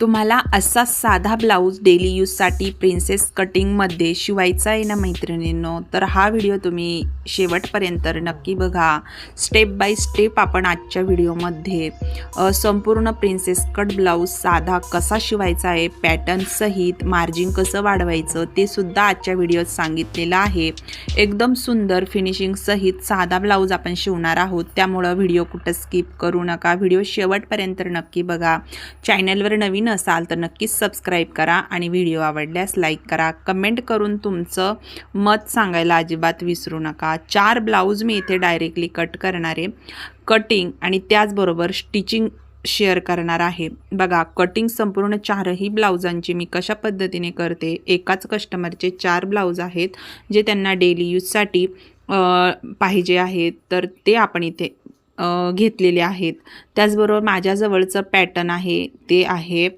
तुम्हाला असा साधा ब्लाऊज डेली यूजसाठी प्रिन्सेस कटिंगमध्ये शिवायचा आहे ना मैत्रिणींनो? तर हा व्हिडिओ तुम्ही शेवटपर्यंत नक्की बघा. स्टेप बाय स्टेप आपण आजच्या व्हिडिओमध्ये संपूर्ण प्रिन्सेस कट ब्लाऊज साधा कसा शिवायचा आहे पॅटर्नसहित मार्जिन कसं वाढवायचं ते सुद्धा आजच्या व्हिडिओत सांगितलेलं आहे. एकदम सुंदर फिनिशिंगसहित साधा ब्लाऊज आपण शिवणार आहोत. त्यामुळं व्हिडिओ कुठं स्किप करू नका. व्हिडिओ शेवटपर्यंत नक्की बघा. चॅनलवर नवीन असाल तर नक्कीच सबस्क्राईब करा आणि व्हिडिओ आवडल्यास लाईक करा. कमेंट करून तुमचं मत सांगायला अजिबात विसरू नका. चार ब्लाऊज मी इथे डायरेक्टली कट करणार आहे. कटिंग आणि त्याचबरोबर स्टिचिंग शेअर करणार आहे. बघा कटिंग संपूर्ण चारही ब्लाउजांची मी कशा पद्धतीने करते? एकाच कस्टमरचे चार ब्लाऊज आहेत जे त्यांना डेली यूजसाठी पाहिजे आहेत. तर ते आपण इथे घेतलेले आहेत. त्याचबरोबर माझ्याजवळचं पॅटर्न आहे ते आहे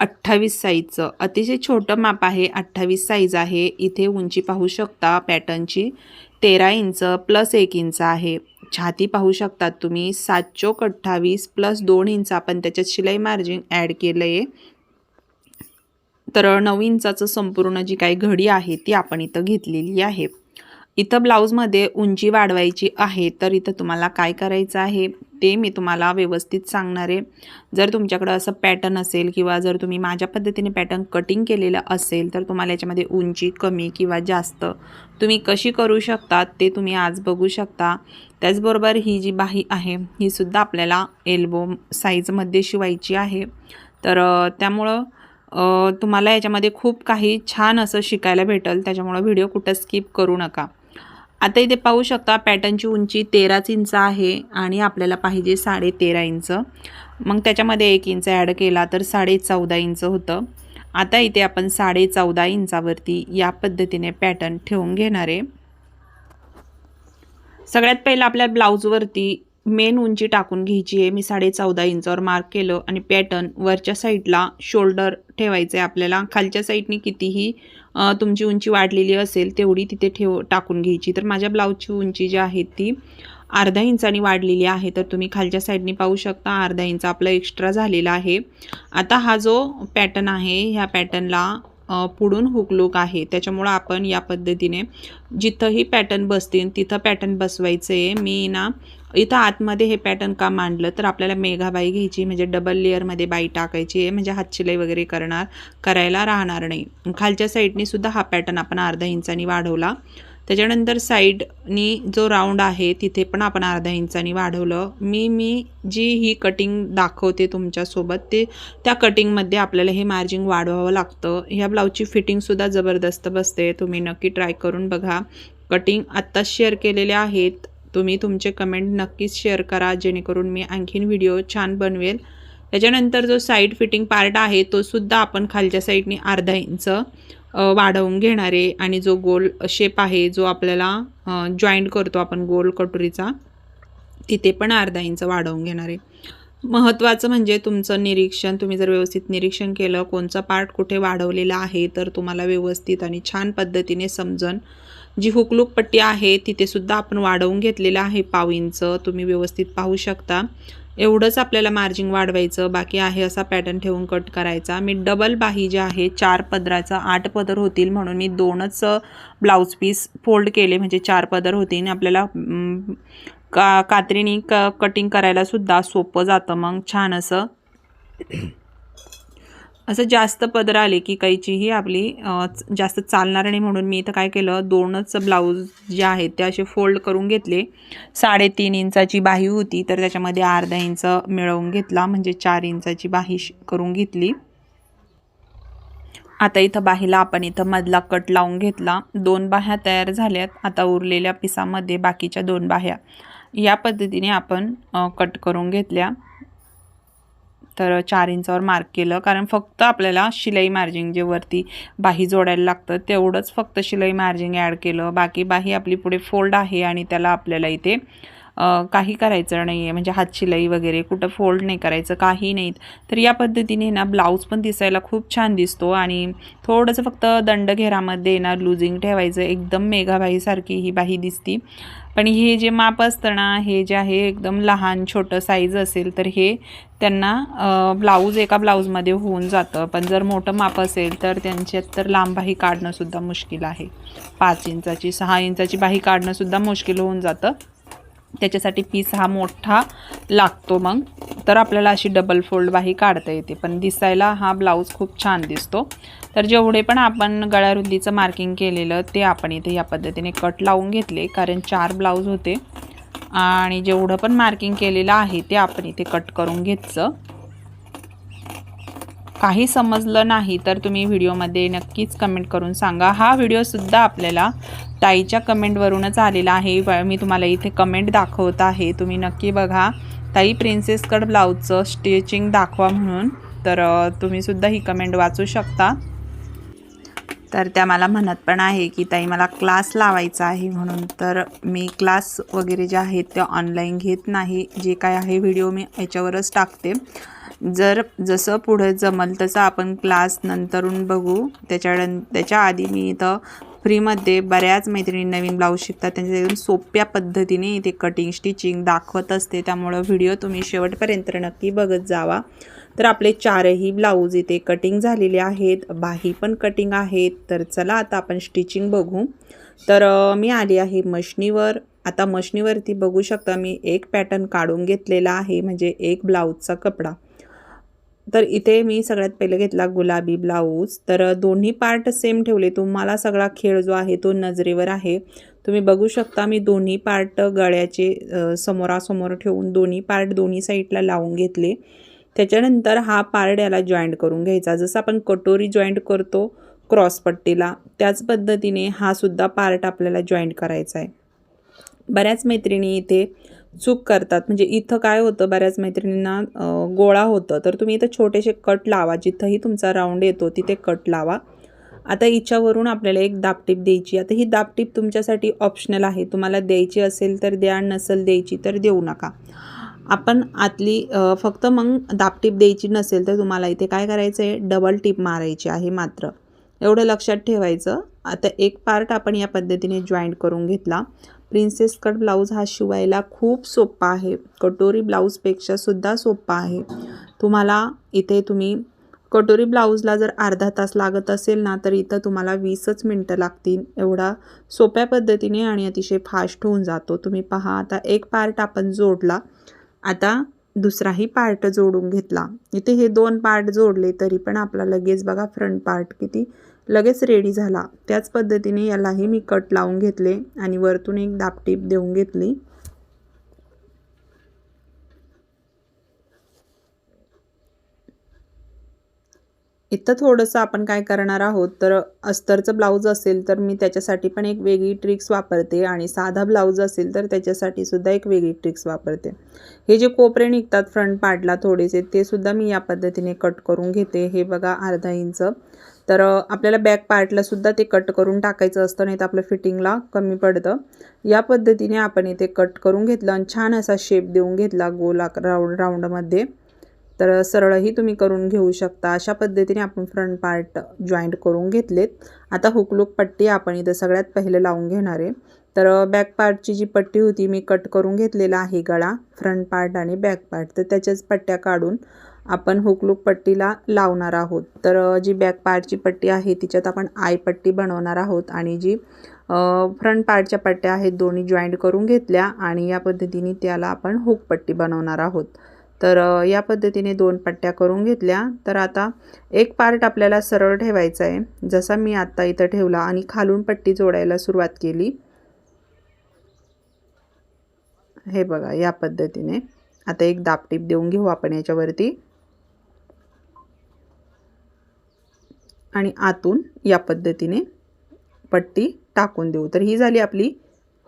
अठ्ठावीस साईजचं. अतिशय छोटं माप आहे अठ्ठावीस साईज आहे. इथे उंची पाहू शकता पॅटर्नची तेरा इंच प्लस एक इंच आहे. छाती पाहू शकतात तुम्ही. सात चोक अठ्ठावीस प्लस दोन इंच आपण त्याच्यात शिलाई मार्जिन ॲड केलं आहे तर नऊ इंचाचं संपूर्ण जी काही घडी आहे ती आपण इथं घेतलेली आहे. इथं ब्लाऊजमध्ये उंची वाढवायची आहे तर इथं तुम्हाला काय करायचं आहे ते मी तुम्हाला व्यवस्थित सांगणार आहे. जर तुमच्याकडं असं पॅटर्न असेल किंवा जर तुम्ही माझ्या पद्धतीने पॅटर्न कटिंग केलेलं असेल तर तुम्हाला याच्यामध्ये उंची कमी किंवा जास्त तुम्ही कशी करू शकता ते तुम्ही आज बघू शकता. त्याचबरोबर ही जी बाही आहे ही सुद्धा आपल्याला एल्बो साईजमध्ये शिवायची आहे. तर त्यामुळं तुम्हाला याच्यामध्ये खूप काही छान असं शिकायला भेटेल त्याच्यामुळं व्हिडिओ कुठं स्किप करू नका. आता इथे पाहू शकता पॅटर्नची उंची तेराच इंच आहे आणि आपल्याला पाहिजे साडे तेरा इंच. मग त्याच्यामध्ये एक इंच ॲड केला तर साडे चौदा इंच होतं. आता इथे आपण साडे चौदा इंचावरती या पद्धतीने पॅटर्न ठेवून घेणार आहे. सगळ्यात पहिलं आपल्या ब्लाऊजवरती मेन उंची टाकून घ्यायची आहे. मी साडे चौदा इंचावर मार्क केलं आणि पॅटर्न वरच्या साईडला शोल्डर ठेवायचं आहे आपल्याला. खालच्या साईडनी कितीही तुमची उंची वाढलेली असेल तेवढी तिथे ठेव टाकून घ्यायची. तर माझ्या ब्लाऊजची उंची जी आहे ती अर्धा इंचानी वाढलेली आहे. तर तुम्ही खालच्या साईडनी पाहू शकता अर्धा इंच आपला एक्स्ट्रा झालेला आहे. आता हा जो पॅटर्न आहे ह्या पॅटर्नला पुढून हुकलूक आहे. त्याच्यामुळं आपण या पद्धतीने जिथंही पॅटर्न बसतील तिथं पॅटर्न बसवायचं आहे मी ना इथं आतमध्ये हे पॅटर्न का मांडलं तर आपल्याला मेघाबाई घ्यायची म्हणजे डबल लेअरमध्ये बाई टाकायची आहे म्हणजे हातशिलाई वगैरे करणार करायला राहणार नाही. खालच्या साईडनी सुद्धा हा पॅटर्न आपण अर्धा इंचानी वाढवला. त्याच्यानंतर साईडनी जो राऊंड आहे तिथे पण आपण अर्धा इंचानी वाढवलं. मी मी जी ही कटिंग दाखवते तुमच्यासोबत ते त्या कटिंगमध्ये आपल्याला हे मार्जिन वाढवावं लागतं. ह्या ब्लाऊजची फिटिंगसुद्धा जबरदस्त बसते. तुम्ही नक्की ट्राय करून बघा. कटिंग आत्ताच शेअर केलेले आहेत. तुम्ही तुमचे कमेंट नक्कीच शेअर करा जेणेकरून मी आणखीन व्हिडिओ छान बनवेल. त्याच्यानंतर जो साईड फिटिंग पार्ट आहे तो सुद्धा आपण खालच्या साईडनी अर्धा इंच. वाढवून घेणारे आणि जो गोल शेप आहे जो आपल्याला जॉईंट करतो आपण गोल कटोरीचा तिथे पण अर्धा इंच वाढवून घेणारे. महत्त्वाचं म्हणजे तुमचं निरीक्षण तुम्ही जर व्यवस्थित निरीक्षण केलं कोणचा पार्ट कुठे वाढवलेला आहे तर तुम्हाला व्यवस्थित आणि छान पद्धतीने समजन. जी हुकलूक पट्टी आहे तिथेसुद्धा आपण वाढवून घेतलेलं आहे पाव इंच तुम्ही व्यवस्थित पाहू शकता. एवढंच आपल्याला मार्जिन वाढवायचं बाकी आहे असा पॅटर्न ठेवून कट करायचा. मी डबल बाही जे आहे चार पदराचा आठ पदर होतील म्हणून मी दोनच ब्लाऊज पीस फोल्ड केले. म्हणजे चार पदर होतील. आपल्याला का कात्रीने क कटिंग करायला सुद्धा सोपं जातं. मग छान असं असं जास्त पदर आले की कैचीही आपली जास्त चालणार नाही म्हणून मी इथं काय केलं दोनच ब्लाऊज जे आहेत ते असे फोल्ड करून घेतले. साडेतीन इंचाची बाही होती तर त्याच्यामध्ये अर्धा इंच मिळवून घेतला म्हणजे चार इंचाची बाही श- करून घेतली. आता इथं बाहीला आपण इथं मधला कट लावून घेतला. दोन बाह्या तयार झाल्यात आता उरलेल्या पिसामध्ये बाकीच्या दोन बाह्या. या पद्धतीने आपण कट करून घेतल्या. तर चार इंचावर मार्क केलं. कारण फक्त आपल्याला शिलाई मार्जिन जे वरती बाही जोडायला लागतं तेवढंच फक्त शिलाई मार्जिन ॲड केलं. बाकी बाही आपली पुढे फोल्ड आहे आणि त्याला आपल्याला इथे काही करायचं नाही आहे म्हणजे हातशिलाई वगैरे कुठं फोल्ड नाही करायचं काही नाहीत. तर या पद्धतीने ना ब्लाऊज पण दिसायला खूप छान दिसतो आणि थोडंसं फक्त दंडघेरामध्ये ना लुझिंग ठेवायचं एकदम मेघाबाईसारखी ही बाही दिसती. पण हे जे माप असतं ना हे जे आहे एकदम लहान छोटं साईज असेल तर हे त्यांना ब्लाऊज एका ब्लाऊजमध्ये होऊन जातं. पण जर मोठं माप असेल तर त्यांच्यात तर लांब बाही काढणंसुद्धा मुश्किल आहे. पाच इंचाची सहा इंचाची बाही काढणंसुद्धा मुश्किल होऊन जातं. त्याच्यासाठी पीस हा मोठा लागतो मग. तर आपल्याला अशी डबल फोल्ड बाही काढता येते. पण दिसायला हा ब्लाऊज खूप छान दिसतो. तर जेवढे पण आपण गळ्यारुंदीचं मार्किंग केलेलं ते आपण इथे या पद्धतीने कट लावून घेतले कारण चार ब्लाऊज होते. आणि जेवढं पण मार्किंग केलेलं आहे ते आपण इथे कट करून घेतचं काही समजलं नाही तर तुम्ही व्हिडिओमध्ये नक्कीच कमेंट करून सांगा. हा व्हिडिओसुद्धा आपल्याला ताईच्या कमेंटवरूनच आलेला आहे. मी तुम्हाला इथे कमेंट दाखवत आहे. तुम्ही नक्की बघा. ताई प्रिन्सेस कट ब्लाऊजचं स्टिचिंग दाखवा म्हणून. तर तुम्हीसुद्धा ही कमेंट वाचू शकता. तर त्या मला म्हणत पण आहे की ताई मला क्लास लावायचा आहे म्हणून. तर मी क्लास वगैरे जे आहेत ते ऑनलाईन घेत नाही. जे काय आहे व्हिडिओ मी याच्यावरच टाकते. जर जसं पुढे जमल तसं आपण क्लास नंतरून बघू. त्याच्या त्याच्या आधी मी इथं फ्रीमध्ये बऱ्याच मैत्रिणी नवीन ब्लाऊज शिकतात. त्यांच्या एकदम सोप्या पद्धतीने इथे कटिंग स्टिचिंग दाखवत असते. त्यामुळं व्हिडिओ तुम्ही शेवटपर्यंत नक्की बघत जावा. तर आपले चारही ब्लाऊज इथे कटिंग झालेले आहेत. बाही पण कटिंग आहेत. तर चला आता आपण स्टिचिंग बघू. तर मी आली आहे मशनीवर. आता मशनीवरती बघू शकता मी एक पॅटर्न काढून घेतलेला आहे म्हणजे एक ब्लाऊजचा कपडा. तर इथे मी सगळ्यात पहिले घेतला गुलाबी ब्लाऊज. तर दोन्ही पार्ट सेम ठेवले. तुम्हाला सगळा खेळ जो आहे तो नजरेवर आहे. तुम्ही बघू शकता मी दोन्ही पार्ट गळ्याचे समोरासमोर ठेवून दोन्ही पार्ट दोन्ही साईडला लावून घेतले. त्याच्यानंतर हा पार्ट याला जॉईंट करून घ्यायचा. जसं आपण कटोरी जॉईंट करतो क्रॉसपट्टीला त्याच पद्धतीने हा सुद्धा पार्ट आपल्याला जॉईंट करायचा आहे. बऱ्याच मैत्रिणी इथे चूक करतात. म्हणजे इथं काय होतं बऱ्याच मैत्रिणींना गोळा होतं. तर तुम्ही इथं छोटेसे कट लावा. जिथंही तुमचा राऊंड येतो तिथे कट लावा. आता हिच्यावरून आपल्याला एक दापटीप द्यायची. आता ही दापटीप तुमच्यासाठी ऑप्शनल आहे. तुम्हाला द्यायची असेल तर द्या नसेल द्यायची तर देऊ नका. आपण आतली फक्त मग दापटीप द्यायची नसेल तर तुम्हाला इथे काय करायचं आहे डबल टीप मारायची आहे मात्र. एवढं लक्षात ठेवायचं. आता एक पार्ट आपण या पद्धतीने जॉईंट करून घेतला. प्रिन्सेस कट ब्लाऊज हा शिवायला खूप सोपा आहे. कटोरी ब्लाऊजपेक्षा सुद्धा सोपा आहे. तुम्हाला इथे तुम्ही कटोरी ब्लाऊजला जर अर्धा तास लागत असेल ना तर इथं तुम्हाला वीसच मिनटं लागतील. एवढा सोप्या पद्धतीने आणि अतिशय फास्ट होऊन जातो. तुम्ही पहा आता एक पार्ट आपण जोडला. आता दुसराही पार्ट जोडून घेतला. इथे हे दोन पार्ट जोडले तरी पण आपला लगेच बघा फ्रंट पार्ट किती लगेच रेडी झाला. त्याच पद्धतीने यालाही मी कट लावून घेतले आणि वरतून एक दापटीप देऊन घेतली. इथं थोडंसं आपण काय करणार आहोत तर अस्तरचं ब्लाऊज असेल तर मी त्याच्यासाठी पण एक वेगळी ट्रिक्स वापरते आणि साधा ब्लाऊज असेल तर त्याच्यासाठी सुद्धा एक वेगळी ट्रिक्स वापरते. हे जे कोपरे निघतात फ्रंट पार्टला थोडेसे ते सुद्धा मी या पद्धतीने कट करून घेते. हे बघा अर्धा इंच. तर आपल्याला बॅक पार्टला सुद्धा ते कट करून टाकायचं असतं नाही तर आपलं फिटिंगला कमी पडतं. या पद्धतीने आपण इथे कट करून घेतलं आणि छान असा शेप देऊन घेतला गोल राऊंड राऊंडमध्ये तर सरळही तुम्ही करून घेऊ शकता. अशा पद्धतीने आपण फ्रंट पार्ट जॉईंट करून घेतलेत. आता हुकलूक पट्टी आपण इथं सगळ्यात पहिले लावून घेणार आहे. तर बॅक पार्टची जी पट्टी होती मी कट करून घेतलेला आहे गळा फ्रंट पार्ट आणि बॅक पार्ट तर त्याच्याच पट्ट्या काढून आपण हुकलूक पट्टीला लावणार आहोत. तर जी बॅक पार्टची पट्टी आहे तिच्यात आपण आय पट्टी बनवणार आहोत आणि जी फ्रंट पार्टच्या पट्ट्या आहेत दोन्ही जॉईंट करून घेतल्या आणि या पद्धतीने त्याला आपण हुक पट्टी बनवणार आहोत. तर या पद्धतीने दोन पट्ट्या करून घेतल्या. तर आता एक पार्ट आपल्याला सरळ ठेवायचा आहे. जसा मी आत्ता इथं ठेवला आणि खालून पट्टी जोडायला सुरुवात केली. हे बघा या पद्धतीने. आता एक दापटीप देऊन घेऊ आपण याच्यावरती. आणि आतून या पद्धतीने पट्टी टाकून देऊ. तर ही झाली आपली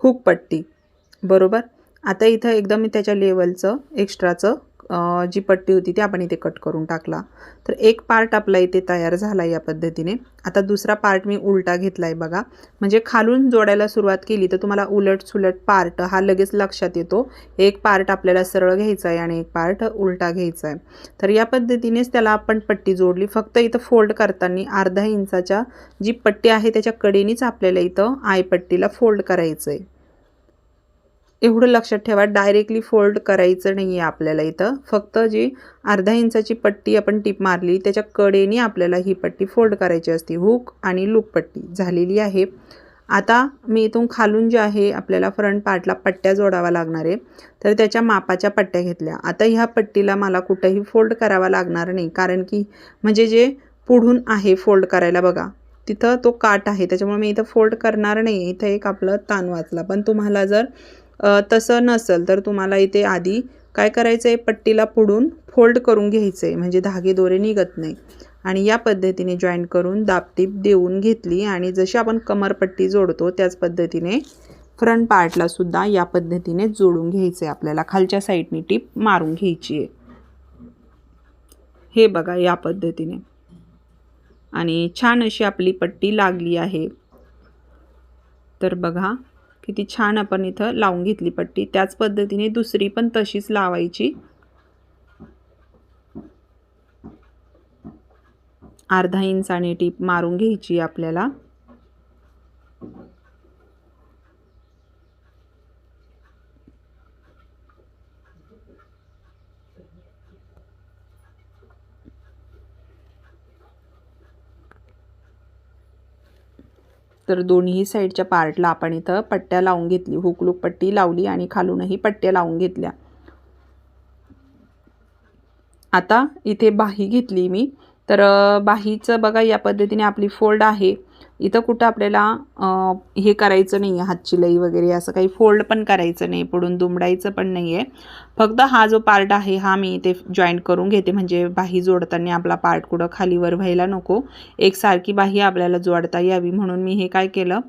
हुक पट्टी. बरोबर? आता इथं एकदम मी त्याच्या लेवलचं एक्स्ट्राचं जी पट्टी होती ती आपण इथे कट करून टाकला. तर एक पार्ट आपला इथे तयार झाला या पद्धतीने. आता दुसरा पार्ट मी उलटा घेतला आहे बघा. म्हणजे खालून जोडायला सुरुवात केली तर तुम्हाला उलट सुलट पार्ट हा लगेच लक्षात येतो. एक पार्ट आपल्याला सरळ घ्यायचा आहे आणि एक पार्ट उलटा घ्यायचा आहे तर या पद्धतीनेच त्याला आपण पट्टी जोडली. फक्त इथं फोल्ड करताना अर्धा इंचाच्या जी पट्टी आहे त्याच्या कडेनीच आपल्याला इथं आयपट्टीला फोल्ड करायचं आहे एवढं लक्षात ठेवा डायरेक्टली फोल्ड करायचं नाही आहे आपल्याला इथं. फक्त जी अर्धा इंचाची पट्टी आपण टीप मारली त्याच्या कडेने आपल्याला ही पट्टी फोल्ड करायची असते. हुक आणि लूप पट्टी झालेली आहे. आता मी इथून खालून जे आहे आपल्याला फ्रंट पार्टला पट्ट्या जोडावा लागणार आहे. तर त्याच्या मापाच्या पट्ट्या घेतल्या. आता ह्या पट्टीला मला कुठंही फोल्ड करावा लागणार नाही. कारण की म्हणजे जे पुढून आहे फोल्ड करायला बघा तिथं तो काट आहे. त्याच्यामुळे मी इथं फोल्ड करणार नाही. इथं एक आपलं ताण वाचला. पण तुम्हाला जर तसं नसेल तर तुम्हाला इथे आधी काय करायचं आहे पट्टीला पुढून फोल्ड करून घ्यायचं आहे म्हणजे धागे दोरे निघत नाही. आणि या पद्धतीने जॉईन करून दाबटीप देऊन घेतली आणि जशी आपण कमरपट्टी जोडतो त्याच पद्धतीने फ्रंट पार्टला सुद्धा या पद्धतीने जोडून घ्यायचं आहे आपल्याला. खालच्या साईडने टीप मारून घ्यायची आहे. हे बघा या पद्धतीने. आणि छान अशी आपली पट्टी लागली आहे. तर बघा किती छान आपण इथं लावून घेतली पट्टी. त्याच पद्धतीने दुसरी पण तशीच लावायची. अर्धा इंचाने टीप मारून घ्यायची आपल्याला. तर दोन्ही साईडच्या पार्टला आपण इथं पट्ट्या लावून घेतली. हुकलूक पट्टी लावली आणि खालूनही पट्ट्या लावून घेतल्या. आता इथे बाही घेतली मी. तर बाहीचं बघा या पद्धतीने आपली फोल्ड आहे. इथं कुठं आपल्याला हे करायचं नाही आहे हातची लई वगैरे असं काही फोल्ड पण करायचं नाही पुढून दुमडायचं पण नाही आहे फक्त हा जो पार्ट आहे हा मी इथे जॉईंट करून घेते म्हणजे बाही जोडताना आपला पार्ट कुठं खालीवर व्हायला नको. एकसारखी बाही आपल्याला जोडता यावी म्हणून मी हे काय केलं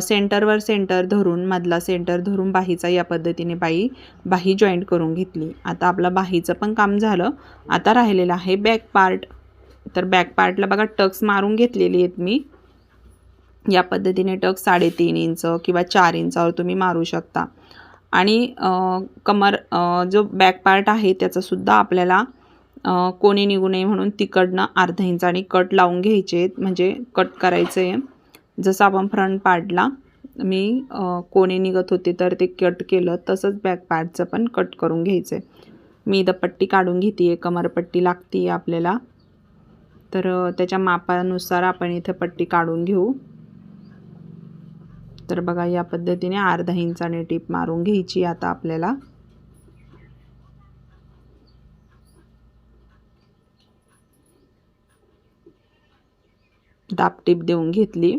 सेंटरवर सेंटर धरून मधला सेंटर धरून बाहीचा या पद्धतीने बाई बाही जॉईंट करून घेतली. आता आपला बाहीचं पण काम झालं. आता राहिलेलं आहे बॅक पार्ट तर बॅक पार्टला बघा टक्स मारून घेतलेली आहेत मी. या पद्धतीने टक साडेतीन इंच किंवा चार इंचावर तुम्ही मारू शकता. आणि कमर जो बॅक पार्ट आहे त्याचासुद्धा आपल्याला कोणी निघू नये म्हणून तिकडनं अर्धा इंचाने कट लावून घ्यायचे म्हणजे कट करायचं आहे जसं आपण फ्रंट पार्टला मी कोणी कोणे निघत होते तर ते कट केलं तसंच बॅक पार्टचं पण कट करून घ्यायचं आहे मी इथं पट्टी काढून घेते आहे कमरपट्टी लागते आहे आपल्याला. तर त्याच्या मापानुसार आपण इथं पट्टी काढून घेऊ. तर बघा या पद्धतीने अर्धा इंचाने टीप मारून घ्यायची आता आपल्याला. दाप टीप देऊन घेतली.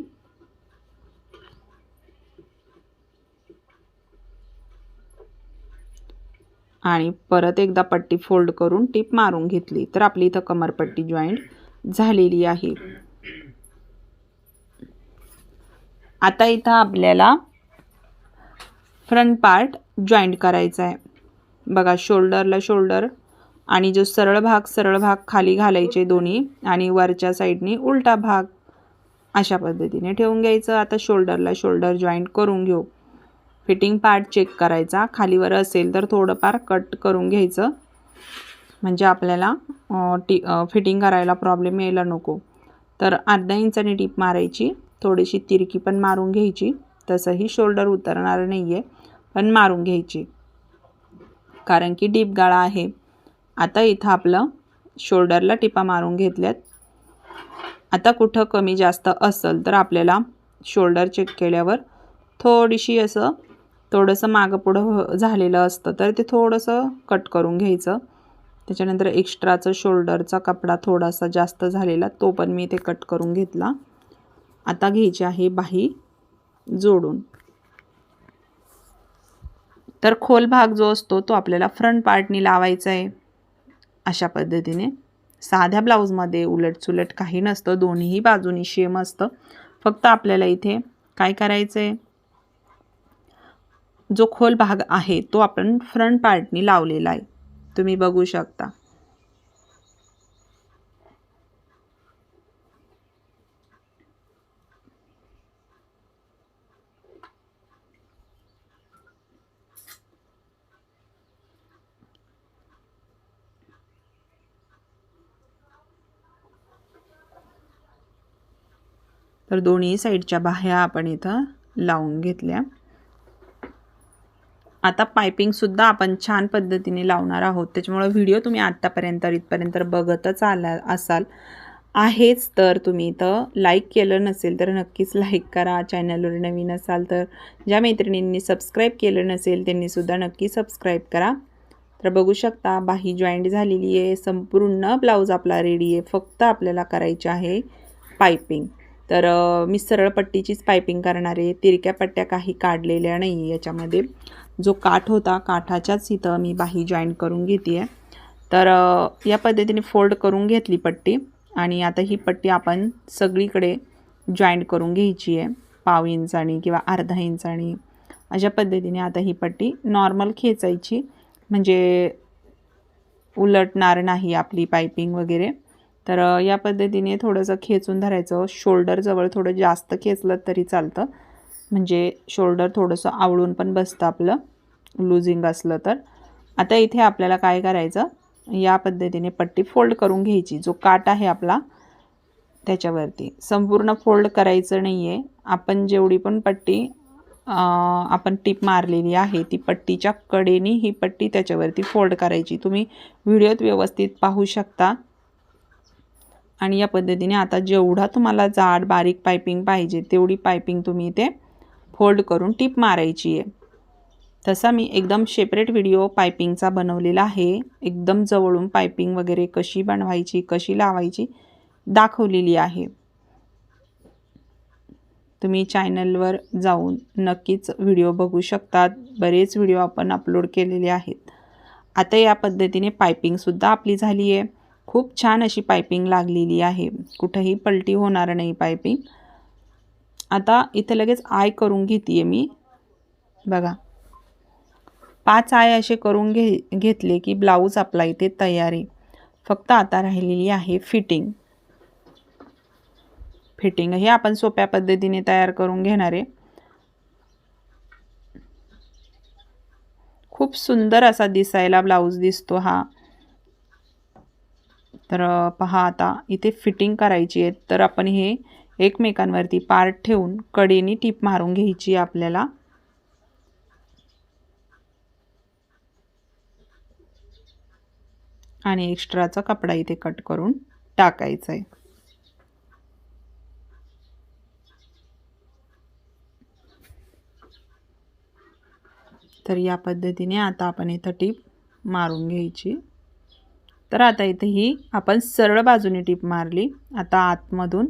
आणि परत एकदा पट्टी फोल्ड करून टीप मारून घेतली. तर आपली इथं कमरपट्टी जॉईंट झालेली आहे. आता इथं आपल्याला फ्रंट पार्ट जॉईंट करायचा आहे. बघा शोल्डरला शोल्डर आणि जो सरळ भाग सरळ भाग खाली घालायचे दोन्ही आणि वरच्या साईडनी उलटा भाग अशा पद्धतीने ठेवून घ्यायचं. आता शोल्डरला शोल्डर जॉईंट करून घेऊ. फिटिंग पार्ट चेक करायचा. खालीवर असेल तर थोडंफार कट करून घ्यायचं. म्हणजे आपल्याला टी फिटिंग करायला प्रॉब्लेम यायला नको. तर अर्धा इंचाने टीप मारायची. थोडीशी तिरकी पण मारून घ्यायची. तसंही शोल्डर उतरणार नाही आहे पण मारून घ्यायची. कारण की डीप गाळा आहे. आता इथं आपलं शोल्डरला टिपा मारून घेतल्यात. आता कुठं कमी जास्त असेल तर आपल्याला शोल्डर चेक केल्यावर थोडीशी असं थोडंसं मागं पुढं हो, झालेलं असतं तर ते थोडंसं कट करून घ्यायचं. त्याच्यानंतर एक्स्ट्राचं शोल्डरचा कपडा थोडासा जास्त झालेला तो पण मी ते कट करून घेतला. आता घ्यायची आहे बाही जोडून. तर खोल भाग जो असतो तो आपल्याला फ्रंट पार्टनी लावायचा आहे अशा पद्धतीने. साध्या ब्लाऊजमध्ये उलटसुलट काही नसतं दोन्हीही बाजूनी शेम असतं. फक्त आपल्याला इथे काय करायचं आहे जो खोल भाग आहे तो आपण फ्रंट पार्टनी लावलेला आहे तुम्ही बघू शकता. तर दोन्ही साईडच्या बाह्या आपण इथं लावून घेतल्या. आता पायपिंगसुद्धा आपण छान पद्धतीने लावणार आहोत. त्याच्यामुळं व्हिडिओ तुम्ही आत्तापर्यंत इथपर्यंत बघतच आला असाल. आहेच तर तुम्ही इथं लाईक केलं नसेल तर नक्कीच लाईक करा. चॅनलवर नवीन असाल तर ज्या मैत्रिणींनी सबस्क्राईब केलं नसेल त्यांनीसुद्धा नक्की सबस्क्राईब करा. तर बघू शकता बाही जॉईंट झालेली आहे. संपूर्ण ब्लाऊज आपला रेडी आहे. फक्त आपल्याला करायचे आहे पायपिंग. तर मी सरळ पट्टीचीच पायपिंग करणार आहे. तिरक्या पट्ट्या काही काढलेल्या नाही याच्यामध्ये. जो काठ होता काठाच्याच इथं मी बाही जॉईन करून घेते आहे तर या पद्धतीने फोल्ड करून घेतली पट्टी आणि आता ही पट्टी आपण सगळीकडे जॉईंट करून घ्यायची आहे. पाव इंचानी किंवा अर्धा इंचानी अशा पद्धतीने आता ही पट्टी नॉर्मल खेचायची. म्हणजे उलटणार नाही आपली पायपिंग वगैरे. तर या पद्धतीने थोडंसं खेचून धरायचं. शोल्डरजवळ थोडं जास्त खेचलं तरी चालतं. म्हणजे शोल्डर थोडंसं आवळून पण बसतं आपलं. लुझिंग असलं तर. आता इथे आपल्याला काय करायचं? या पद्धतीने पट्टी फोल्ड करून घ्यायची. जो काट आहे आपला त्याच्यावरती. संपूर्ण फोल्ड करायचं नाही आहे आपण जेवढी पण पट्टी आपण टीप मारलेली आहे ती पट्टीच्या कडेने ही पट्टी त्याच्यावरती फोल्ड करायची. तुम्ही व्हिडिओत व्यवस्थित पाहू शकता. आणि या पद्धतीने आता जेवढा तुम्हाला जाड बारीक पायपिंग पाहिजे तेवढी पायपिंग तुम्ही इथे फोल्ड करून टीप मारायची आहे. तसा मी एकदम सेपरेट व्हिडिओ पायपिंगचा बनवलेला आहे. एकदम जवळून पायपिंग वगैरे कशी बनवायची कशी लावायची दाखवलेली आहे. तुम्ही चॅनलवर जाऊन नक्कीच व्हिडिओ बघू शकतात. बरेच व्हिडिओ आपण अपलोड केलेले आहेत. आता या पद्धतीने पायपिंगसुद्धा आपली झाली आहे. खूप छान अशी पायपिंग लागलेली आहे. कुठंही पलटी होणार नाही पायपिंग आता इथे लगेच आय करून घेते आहे मी. बघा. पाच आय असे करून घे घेतले की ब्लाऊज आपला इथे तयार आहे. फक्त आता राहिलेली आहे फिटिंग. फिटिंग हे आपण सोप्या पद्धतीने तयार करून घेणार आहे. खूप सुंदर असा दिसायला ब्लाऊज दिसतो हा. तर पहा आता इथे फिटिंग करायची आहे तर आपण हे एकमेकांवरती पार्ट ठेवून कडेनी टीप मारून घ्यायची आपल्याला. आणि एक्स्ट्राचा कपडा इथे कट करून टाकायचा आहे. तर या पद्धतीने आता आपण इथं टीप मारून घ्यायची. तर आता इथे ही आपण सरळ बाजूने टीप मारली. आता आतमधून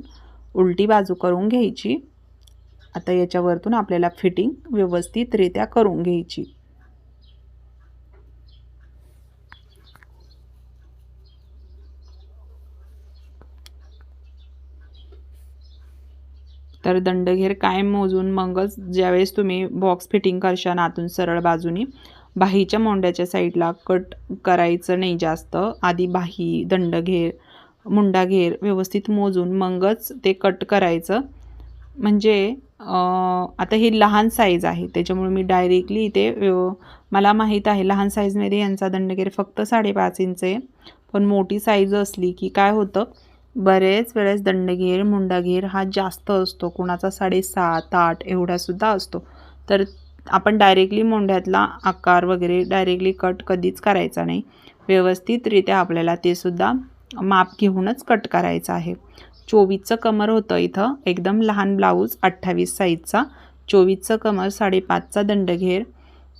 उलटी बाजू करून घ्यायची. आता याच्यावरतून आपल्याला फिटिंग व्यवस्थितरित्या करून घ्यायची. तर दंडघेर कायम मोजून मगच ज्यावेळेस तुम्ही बॉक्स फिटिंग करशान आतून सरळ बाजूनी बाहीच्या मोंड्याच्या साईडला कट करायचं नाही जास्त. आधी बाही दंडघेर मुंडाघेर व्यवस्थित मोजून मगच ते कट करायचं. म्हणजे आता ही लहान साईज आहे त्याच्यामुळे मी डायरेक्टली इथे मला माहीत आहे लहान साईजमध्ये यांचा दंडघेर फक्त साडेपाच इंच आहे. पण मोठी साईज असली की काय होतं? बरेच वेळेस दंडघेर मुंडाघेर हा जास्त असतो. कुणाचा साडेसात आठ एवढासुद्धा असतो. तर आपण डायरेक्टली मोंढ्यातला आकार वगैरे डायरेक्टली कट कधीच करायचा नाही. व्यवस्थितरित्या आपल्याला ते सुद्धा माप घेऊनच कट करायचं आहे. चोवीसचं कमर होतं इथं. एकदम लहान ब्लाऊज अठ्ठावीस साईजचा चोवीसचं कमर साडेपाचचा दंडघेर.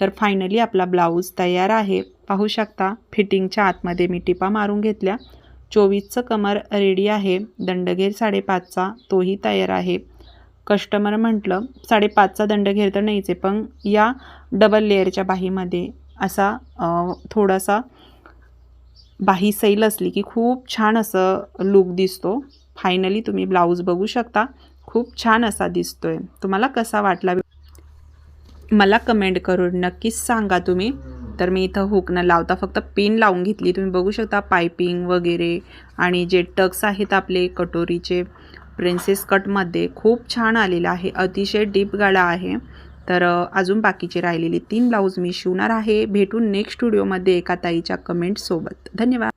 तर फायनली आपला ब्लाऊज तयार आहे. पाहू शकता फिटिंगच्या आतमध्ये मी टिपा मारून घेतल्या. चोवीसचं कमर रेडी आहे. दंडघेर साडेपाचचा. तोही तयार आहे. कस्टमर म्हटलं साडेपाचचा दंड घेर तर नाहीच आहे पण या डबल लेअरच्या बाहीमध्ये असा थोडासा बाही सैल असली की खूप छान असं लुक दिसतो. फायनली तुम्ही ब्लाऊज बघू शकता. खूप छान असा दिसतोय. तुम्हाला कसा वाटला? मला कमेंट करून नक्कीच सांगा तुम्ही. तर मी इथं हुक न लावता फक्त पिन लावून घेतली. तुम्ही बघू शकता पायपिंग वगैरे आणि जे टक्स आहेत आपले कटोरीचे प्रिन्सेस कटमध्ये खूप छान आलेलं आहे. अतिशय डीप गाळा आहे. तर अजून बाकीचे राहिलेले तीन ब्लाऊज मी शिवणार आहे. भेटून नेक्स्ट व्हिडिओमध्ये एका ताईच्या कमेंटसोबत धन्यवाद.